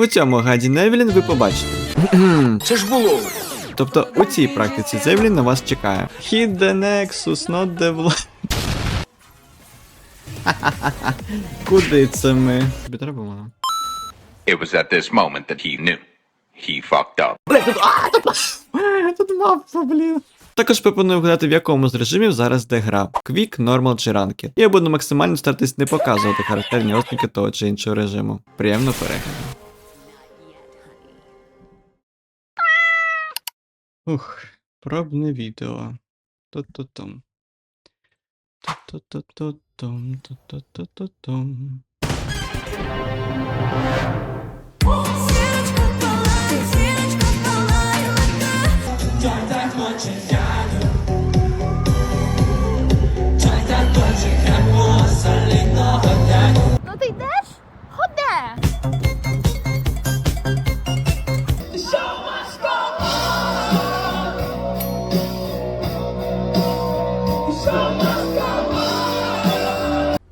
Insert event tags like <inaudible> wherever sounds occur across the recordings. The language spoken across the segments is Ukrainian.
У цьому гайді Невілін ви побачите. Це ж було. Тобто у цій практиці Зевлін на вас чекає. Hit the Nexus, not the Vlad. Куди це ми? Тобі треба воно? It was at this moment that he knew. He fucked up. Тут мапа, блін. Також пропоную вгадати, в якому з режимів зараз де гра. Quick, Normal чи Ranked. Я буду максимально старатись не показувати характерні ознаки того чи іншого режиму. Приємно перегляду. Ух, пробне відео. Ту-ту-тум. Ту-ту-ту-тум, ту-ту-ту-тум. Ну ти йдеш?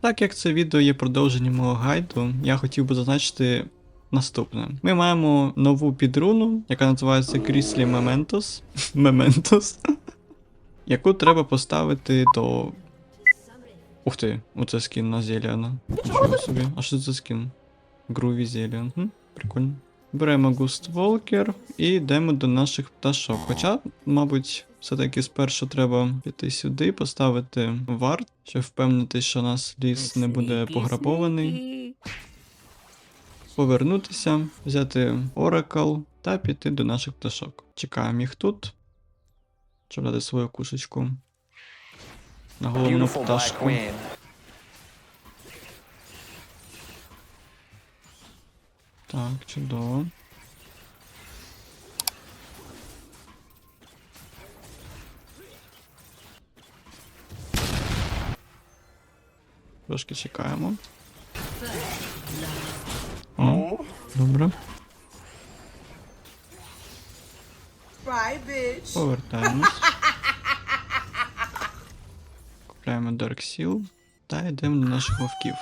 Так як це відео є продовженням мого гайду, я хотів би зазначити наступне. Ми маємо нову підруну, яка називається Кріслі Mementos, <laughs> Mementos, <laughs> яку треба поставити до. Ух ти, оце скін на Зеліана. Нічого собі. А що це за скін? Груві Зеліан. Хм, прикольно. Беремо Ghost Walker і йдемо до наших пташок. Хоча, мабуть, все-таки спершу треба піти сюди, поставити варт, щоб впевнитись, що нас ліс не буде пограбований. Повернутися, взяти Oracle та піти до наших пташок. Чекаємо їх тут. Щоб дати свою кушечку. На головну пташку. Так, чудово. Трошки чекаємо. О, добре. Повертаємось. <laughs> Купляємо Dark Seal та йдемо до наших вовків.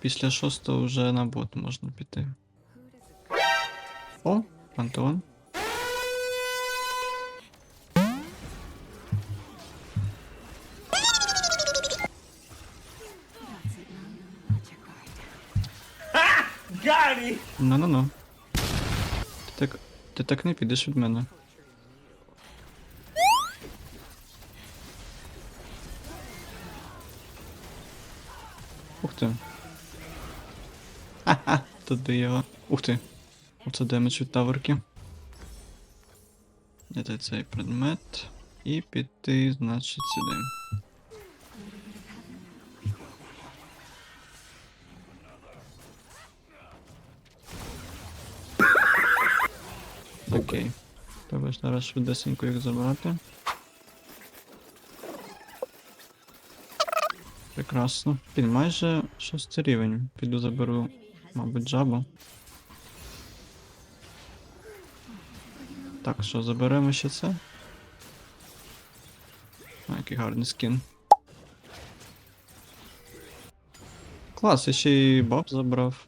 Після шостого вже на бот можна піти. О, Антон. Ну-ну-ну. Ти так, ти так не підеш від мене. Ух ти. Ха-ха, туди його. Ух ти. Оце демедж від таверки. Дати цей предмет. І піти, значить, сюди. Окей. Треба ж зараз швидесенько їх забрати. Прекрасно. Він майже шостий рівень. Піду заберу, мабуть, жабу. Так, що, заберемо ще це? А, який гарний скін. Клас, я ще й баб забрав.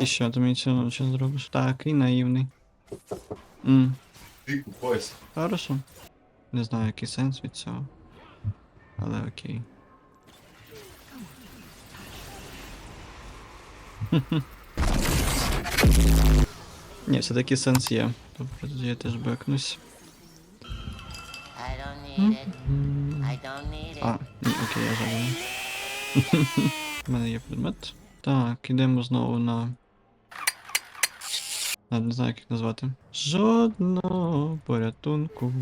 І що ти мені цього що зробиш? Так, і наївний. М. Хорошо. Не знаю, який сенс від цього. Але окей. Ні, все-таки сенс є. Добре, тоді я теж бекнусь. А, ні, окей, я забув. У мене є предмет. Так, ідемо знову на. Не знаю, як їх назвати. Жодного порятунку.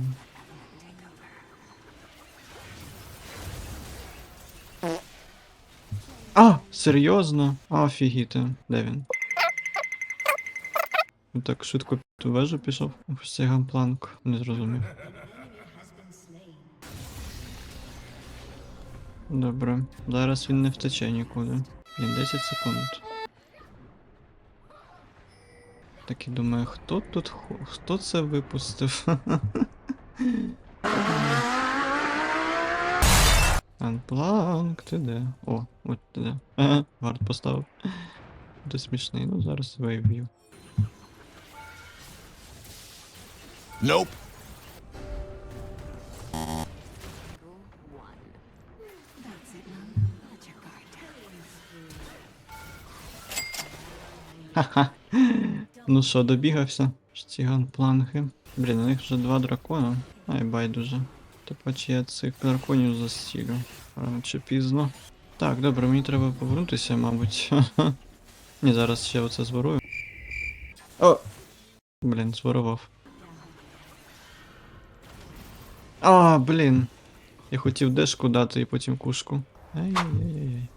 Серйозно? Офігіти. Де він? Він Так швидко під вежу пішов. Ось цей ганпланк. Не зрозумів. Добре. Зараз він не втече нікуди. Блін, 10 секунд. Так і думаю, хто тут хто це випустив? <laughs> Анпланк, ти де? О, от ти де. Ага, вард поставив. Ти смішний, ну зараз виб'ю. Nope. Ха-ха. Ну що, добігався? Ці ганпланги. Блін, у них вже два дракона. Ай, байдуже. Типа я цих драконів застілю. Рано пізно. Так, добре, мені треба повернутися, мабуть. <laughs> Ні, зараз ще оце зворую. О! Блін, зворував. А, блін. Я хотів дешку дати і потім кушку. Ай-яй-яй-яй.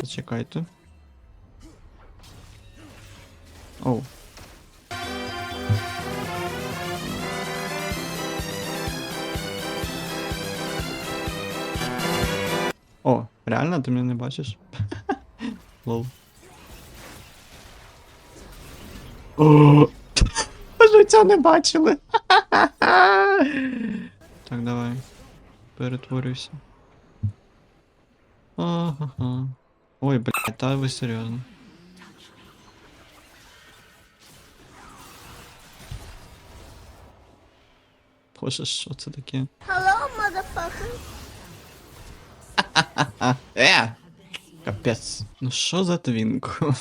Зачекайте. Оу. Реально ти мене не бачиш? <laughs> Лол. Життя не бачили. <laughs> Так, давай. Перетворюйся. Ага. Ой, блядь, та ви серйозно. Боже, що це таке? Hello, motherfucker. А, е! Капець. Ну що за твінку?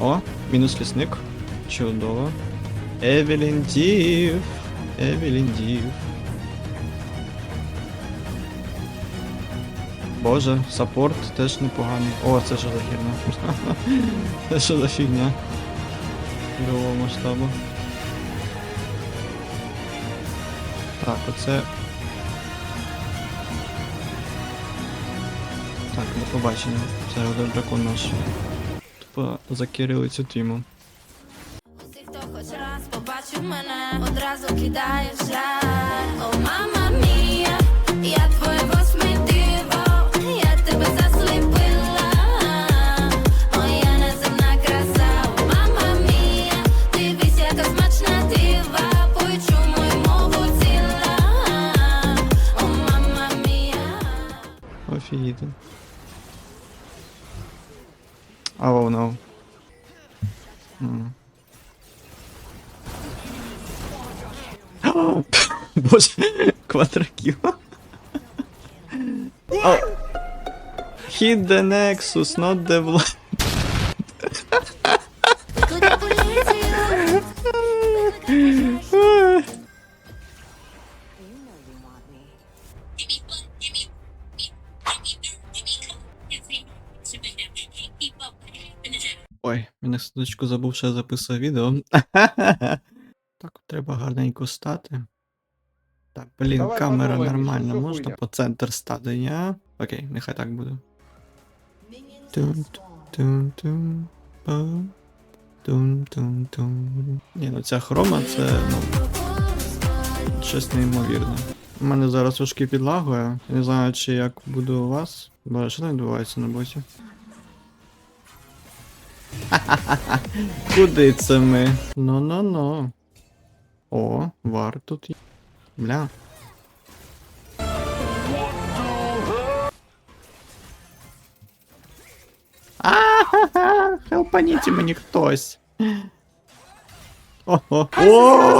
О, мінус лісник. Чудово. Евелін Дів. Боже, саппорт теж непоганий. О, це що за херня? <laughs> Це що за фігня? Ігрового масштабу. Так, оце. Так, до побачення. Це один дракон наш. Тупо закерили цю тіму. Усі, хто хоч раз побачив мене, одразу кидає в. Офігіти. Oh no. Mm. Боже, квадрокіл. Oh. Hit the Nexus, not the Vlad. Я на секундочку забув, що я записував відео. <laughs> Так, треба гарненько стати. Так, блін, Давай камера по-новому, нормальна, що можна хуйня? по центр стати, ні? Окей, нехай так буде. Тун, тун, тун, пам, тун, тун, тун. Ні, ну ця хрома це ну, щось неймовірне. У мене зараз трошки підлагує. Не знаю, чи як буде у вас. Боже, що там відбувається на боті? <laughs> Куди це ми? Ну-ну-ну. О, вар тут є. Бля. А-ха-ха! Хелпаніть мені хтось. Ого. О!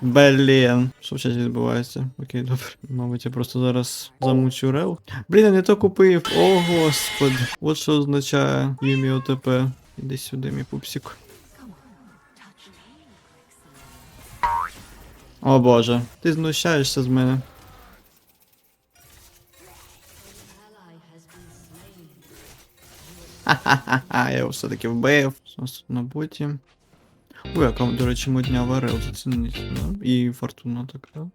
Блін. Що зараз відбувається? Окей, добре. Мабуть, я просто зараз замучу рел. Блін, я не то купив. О, господи. От що означає Юмі ОТП. Іди сюди, мій пупсик. О боже, ти знущаєшся з мене. Ха-ха-ха, я його все-таки вбив. На боті? Ой, яка, до речі, модня варел зацінить. Да? І фортуна така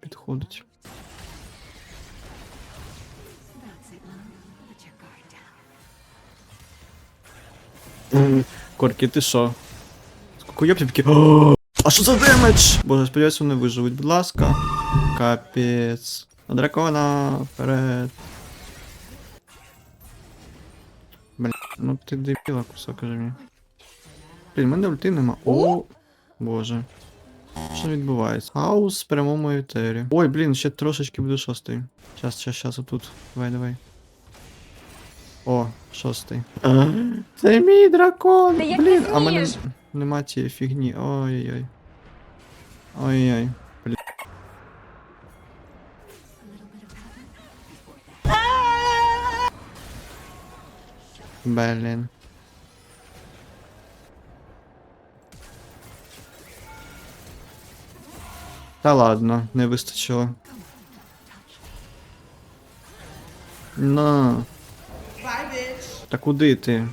підходить. Корки, ти що? Скукойобки. О, А що за демедж? Боже, сподіваюся, вони виживуть, будь ласка. Капець. На дракона вперед. Бля, ну ти дебіла кусок, кажи мені. Блін, в мене ульти нема. О, боже. Що відбувається? Хаус в прямому етері. Ой, блін, ще трошечки буде шостий. Щас, щас, щас, отут. Давай, давай. О, шостий. Це мій дракон! Блін, а мене нема цієї фігні. Ой-ой-ой. Ой-ой. Блін. Блін. Та ладно, не вистачило. На. Та куди ти?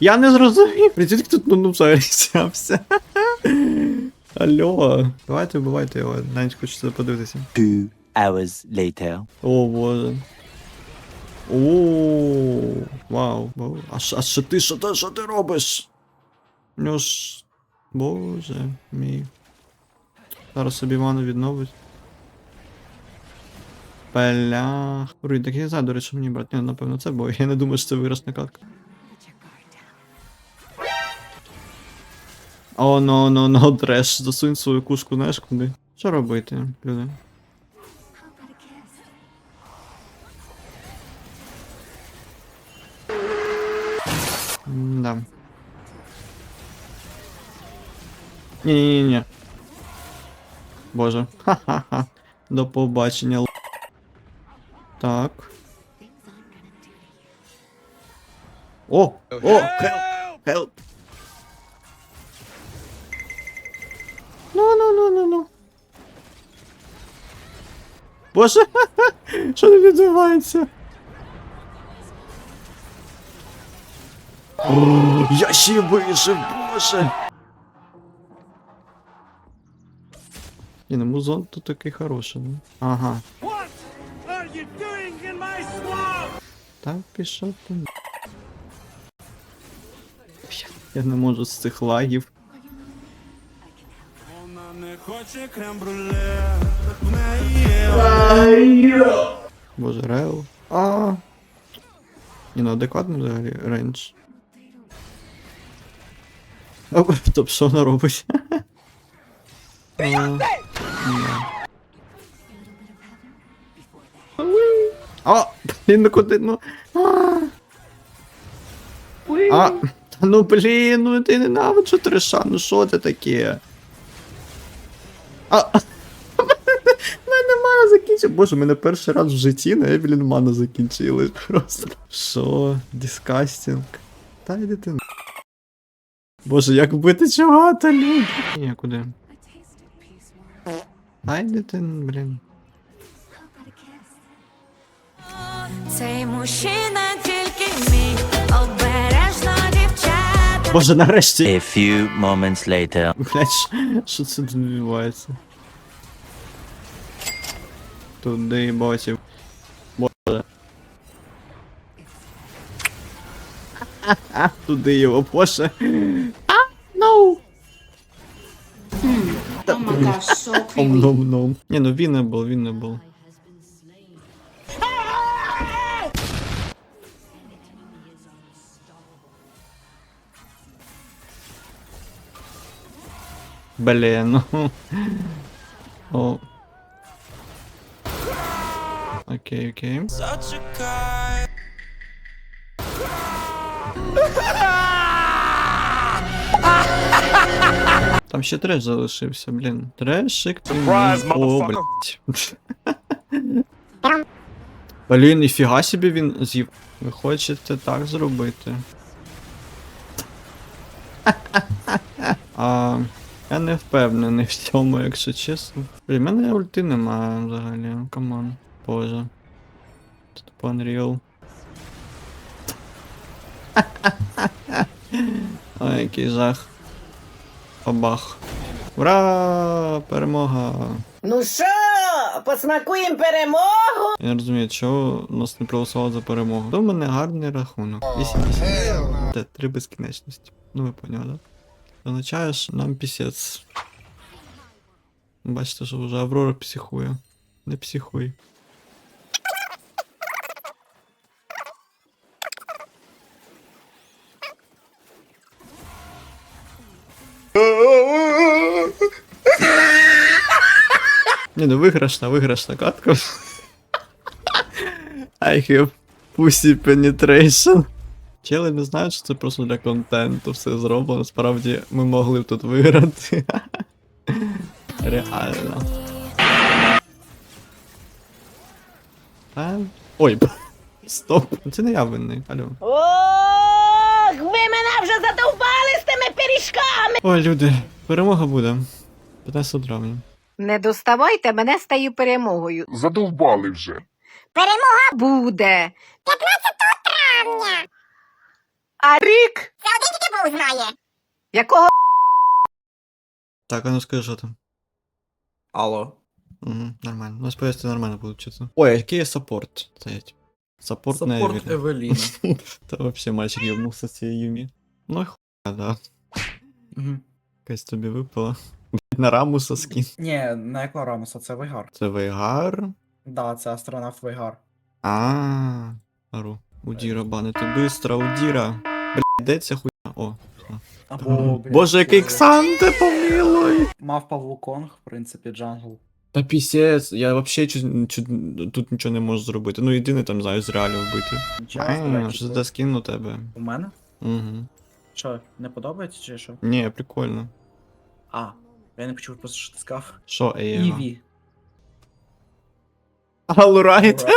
Я не зрозумів. Придіть тут ну, ну взявся. <laughs> Алло. Давайте вбивайте його, навіть хочеться подивитися. Two hours later. О, боже. О, вау, а що ти, що ти, що ти робиш? Ну ж, боже мій. Зараз собі ману відновить. Блях. Руй, так я не знаю, до речі, мені брати. Ні, напевно, це, бо я не думаю, що це виросна катка. О, ну, ну, ну, треш, засунь свою кушку, знаєш куди? Що робити, люди? Да. Ні-ні-ні. Боже. Ха-ха-ха. До побачення. Так. О! О! Help! Help! Ну, ну, ну, ну, ну. Боже, <laughs> що не відбувається? О, я ще вижив, боже. Ні, ну музон тут такий хороший. ну. Ага. Та пішов ти. Я не можу з цих лагів. Боже, Рео. А. Ні, ну адекватно взагалі рейндж. О, Стоп, що вона робить? <laughs> А. Блін, ну куди, ну. А, а, та ну блін, ну ти ненавиджу треша, ну що це таке? А, <laughs> У мене мана закінчилась. Боже, у мене перший раз в житті на Евелін мана закінчилась просто. Що? Дискастінг. Та йди ти. Боже, як вбити чого-то, люди. Ні, куди? Йди ти, блін. Цей мужчина тільки мій, обережно дівчата. Боже, нарешті. A few moments later. Блять, що це тут відбувається? Туди ботів. Боже. <laughs> Туди його, боже. А, no. Oh my gosh, so Ом creepy. ном ном. Ні, ну він не був, він не був. Блін, ну. О. Окей, окей. Там ще треш залишився, блін. Трешик. Surprise. О, блядь. Блін, ніфіга собі він з'їв. Ви хочете так зробити? А, я не впевнений в цьому, якщо чесно. Блін, мене ульти немає взагалі. Камон. Боже. Тупо Unreal. <laughs> Ой, який жах. Бабах. Ура! Перемога! Ну що? посмакуємо перемогу. Я не розумію, чого нас не проголосувало за перемогу. То в мене гарний рахунок. 8-8. Те, три безкінечності. Ну ви поняли, да? Це означає, що нам пісець. Бачите, що вже Аврора психує. Не психуй. Не, ну виграшна, виграшна катка. I have pussy penetration. Чели не знають, що це просто для контенту все зроблено. Справді ми могли б тут виграти. <laughs> Реально. А? Ой, <laughs> стоп. Це не я винний. Алло. Ох, ви мене вже задовбали з тими пиріжками. Ой, люди, перемога буде. 15 травня. Не доставайте мене з тією перемогою. Задовбали вже. Перемога буде. 15 травня. А рік? Це один тільки Бог знає. Якого Так, а ну скажи, що там. Алло. Угу, нормально. Ну, сподіваюся, нормально буде вчитися. Ой, а який є саппорт? Стоять. Саппорт, на Саппорт Евелі. Евеліна. <laughs> Та вообще мальчик ебнулся з цією Юмі. Ну і хуя, да. Мгм. Якась тобі випала. На Рамуса скін. Ні, не як Рамуса, це Вейгар. Це Вейгар. Да, це астронавт Вейгар. А, Ару. Удіра банити бистро, Удіра. Де ця хуйня? О. Або, блядь, Боже, який е, Ксанте помилуй. Мавпа Вуконг, в принципі, джангл. Та пісець, я вообще чу, чу, тут нічого не можу зробити. Ну єдине там, знаю, з реалів вбити. А, що за скін у тебе? У мене? Угу. Що, не подобається чи що? Ні, прикольно. А, я не почув просто, що ти сказав. Що, Еєва? Іві. Алрайт. <laughs>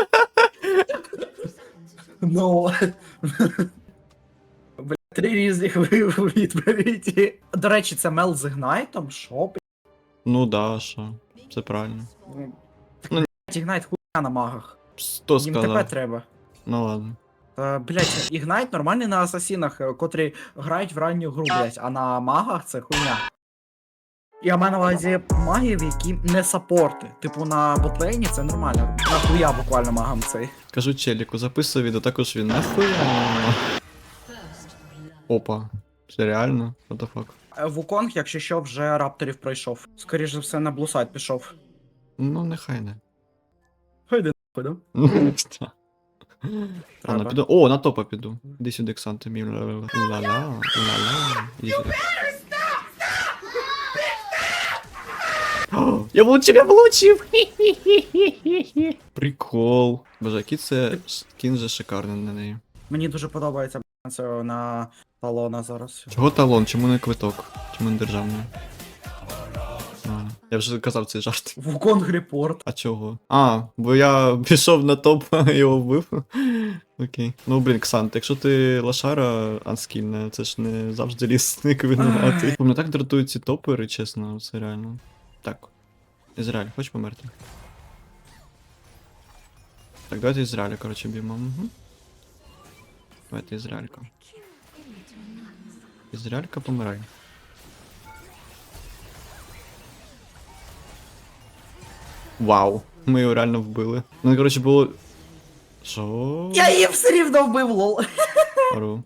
Ну. Три різних відповіді. До речі, це Мел з Ігнайтом? Бля? Ну да, що. Це правильно. Ну, Ігнайт хуйня на магах. Сто Їм тебе сказав. треба. Ну ладно. Та, блять, Ігнайт нормальний на асасінах, е, котрі грають в ранню гру, блять, а на магах це хуйня. Я маю на увазі магів, які не саппорти. Типу на ботлейні це нормально. Нахуя буквально магам цей. Кажу челіку, записуй відео, також він нахуя. Опа. Це реально? What the fuck? Е, Вуконг, якщо що, вже рапторів пройшов. Скоріше за все, на блусайт пішов. Ну, нехай не. Хайде нахуй, да? Ладно, піду. О, на топа піду. Іди сюди, Ксанти, мій ла-ла-ла. Ла-ла, ла-ла. Іди сюди. О, Я влучив, я влучив! Хі-хі-хі-хі-хі. <laughs> Прикол. Боже, який це скін же шикарний на неї. Мені дуже подобається б**, це на талона зараз. Чого талон? Чому не квиток? Чому не державний? А, я вже казав цей жарт. Вуконг репорт. А чого? А, бо я пішов на топ, а <laughs> його вбив. Окей. Ну блін, Ксант, якщо ти лошара анскільна, це ж не завжди лісник винуватий. <laughs> Мене так дратують ці топери, чесно, це реально. Так. Ізраїль, хочеш померти? Так, давайте Ізраїля, коротше, б'ємо. Угу. Давайте Ізраїлька. Ізраїлька помирай. Вау. Ми його реально вбили. Ну, коротше, було. Що? Я її все рівно вбив, лол. Ору.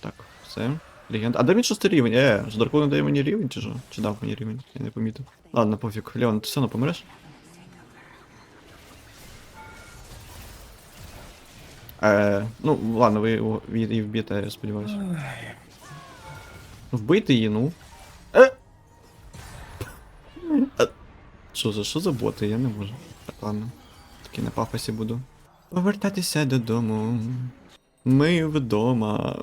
Так, все. Легенда. А де він шостий рівень? Е, ж Даркон дає мені рівень чи що? Чи дав мені рівень? Я не помітив. Ладно, пофіг. Леон, ти все одно помреш? Е, ну, ладно, ви його- її вб'єте, я сподіваюся. Вбийте її, ну. Е! А, Що за що за боти? Я не можу. Так, ладно. Таки на пафосі буду. Повертатися додому. Ми вдома.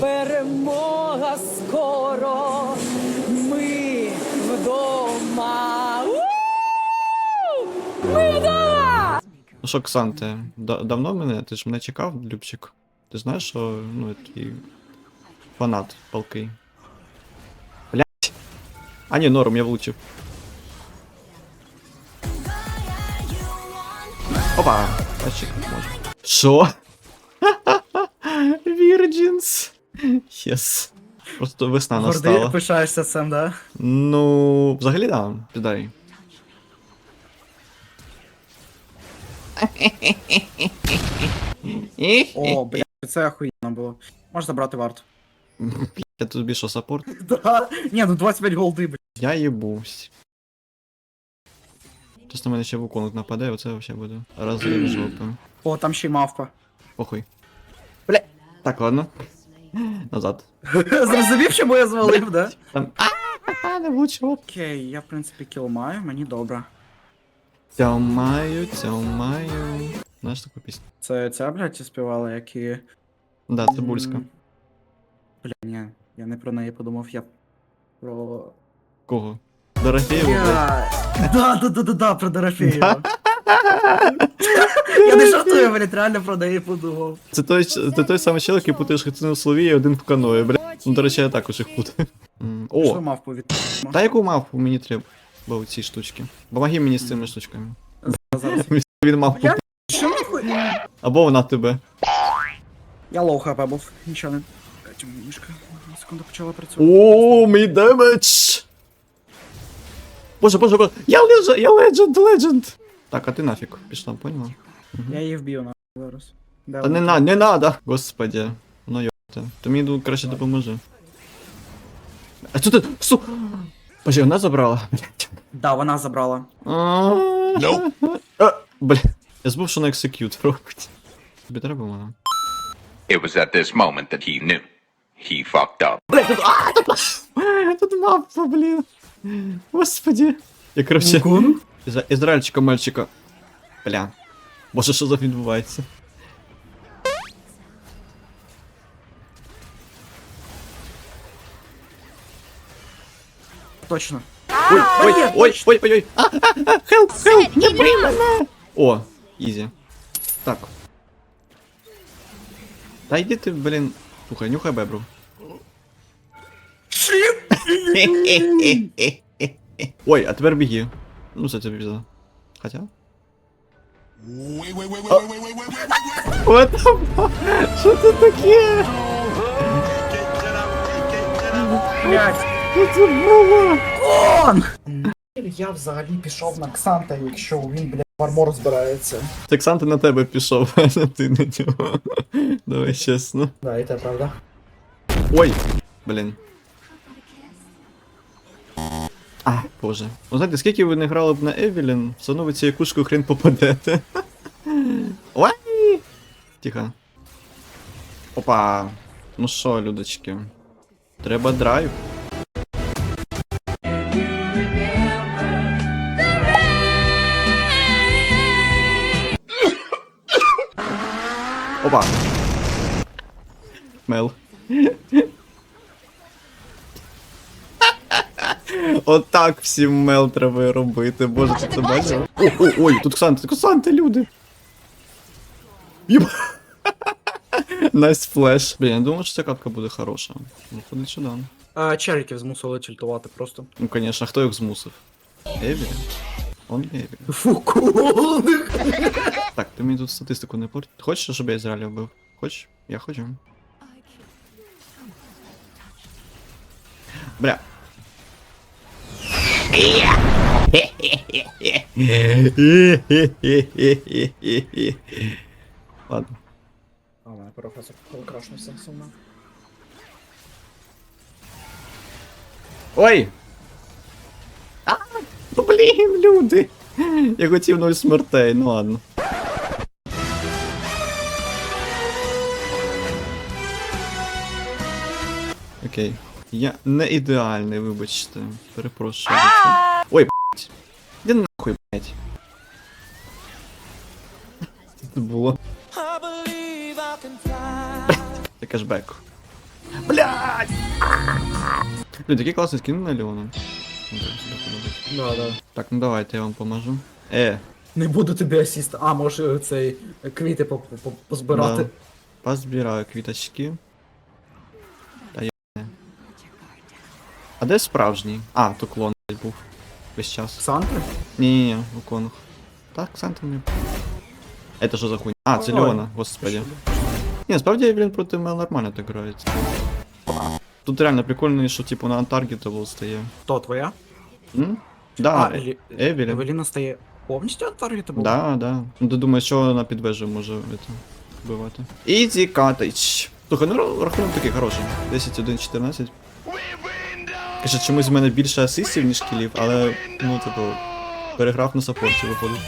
Перемога скоро. Ми вдома. Ми вдома! Ну що, Ксанте, да- давно мене? Ти ж мене чекав, Любчик? Ти знаєш, що ну я такий фанат палкий. Блять. А ні, норм, я влучив. Опа! Бачик, може. Що? <laughs> Virgins. Yes. Просто весна Гордий, настала. пишаєшся цим, да? Ну, взагалі да, піддай. О, <laughs> блядь, це охуєнно було. Можеш забрати варт. Я тут більше саппорт. <laughs> Да. Ні, ну 25 голди, блядь. Я їбусь. На мене ще вуконок нападе, оце взагалі буде. Розрив жопи. О, там ще й мавпа. Похуй. Бля. Так, ладно. Назад. <laughs> Зрозумів, чому я звалив, да? Там. А, не влучив. Окей, я в принципі кіл маю, мені добре. Тьомаю, тьомаю. Знаєш таку пісню? Це ця, блядь, співала, як і... Да, цибульська. М, Бля, ні, я не про неї подумав, я про... Кого? Дорофеєву, блядь. Я... Да, да, да, да, да, про Дорофеєва. Я не жартую, блядь, реально про неї подумав. Це той, ч- це той самий чоловік, який путаєш хатину в слові і один в каної, бля. Ну, до речі, я також їх путаю. М, Що О, від... та яку мавпу мені треба? Бо ці штучки. Помоги мені з цими штучками. Зараз. <laughs> Він Що нахуй? Або вона тебе. Я лоу хп був, нічого не... Чому мішка секунду почала працювати? О, мій демедж! Боже, боже, боже. Я лежа, я легенд, легенд. Так, а ти нафіг пішла, поняла? Я її вб'ю на зараз. Де Та не на, не надо. Господи. Ну йоте. Ти мені тут краще допоможи. А що ти? Су... Боже, вона забрала. Блять. Да, вона забрала. Nope. Бля. Я забув, що на execute робить. Тобі треба вона? It was at this moment that he knew. He fucked up. Бля, тут, а, тут, тут мапа, блін. Господи. Я, короче, із Ізраїльчика мальчика. Бля. Боже, що за відбувається? точно. Ой, а, ой, ой, ой, ой, ой. А, а, а, help, help, не приймана. О, изи. Так. Та йди ти, блін. Слухай, нюхай бебру. <laughs> Ой, а тепер біги. Ну, це тобі пізда. Хотя. А. What the fuck? Що це таке? Блять. Це? Я взагалі пішов на Ксанта, якщо він, блядь, в армор збирається. Так сам ти на тебе пішов, <laughs> а не ти на нього. Давай чесно. Да, і те правда. Ой, блін. А, боже. Ну знаєте, скільки ви не грали б на Евелін, все одно ви цією кушкою хрен попадете. <laughs> Ой! Тихо. Опа. Ну що, людочки. Треба драйв. Мел. <laughs> Отак всім мел треба робити. Боже, ти це бачив? О, о, ой, тут Ксанти, Ксанти, люди. Єба. Найс флеш. Блін, я думав, що ця катка буде хороша. Що да. А, черіків змусили тільтувати просто. Ну, конечно, а хто їх змусив? Еві? Он Еві. Фу. Так, ти мені тут статистику не порт. Хочеш, щоб я Ізраїля вбив? Хочеш? Я хочу. Бля. Ладно. А, у мене професор крашнувся сумно. Ой! А, ну блін, люди! Я хотів нуль смертей, ну ладно. Окей. Я не ідеальний, вибачте. Перепрошую. Ой, блять. Де нахуй, блять. Це було? Це кешбек. Блять! Блін, такий класний скін на Леона. Да, да. Так, ну давайте я вам поможу. Е, Не буду тобі асіст. А, може цей квіти по- по- по- позбирати. Да. позбираю квіточки. Та я. А де справжній? А, то клон був. Весь час. Ксанти? Ні-ні-ні, у клонах. Так, Санта не. Это що за хуйня? А, це Леона, господи. Ні, насправді, блін, проти Мел нормально так грається. Тут реально прикольно, що типу на Untargetable стає. Хто твоя? М? Да, А, Е- Елі- Евелін. Евеліна стає повністю таргетабл? Да, да. Ну ти думаєш, що на підвежу може это, вбивати. Ізі катич. Слухай, ну ра- рахунок такий хороший. 10, 1, 14. Каже, чомусь в мене більше асистів, ніж кілів, але, ну, типу, переграв на саппорті виходить.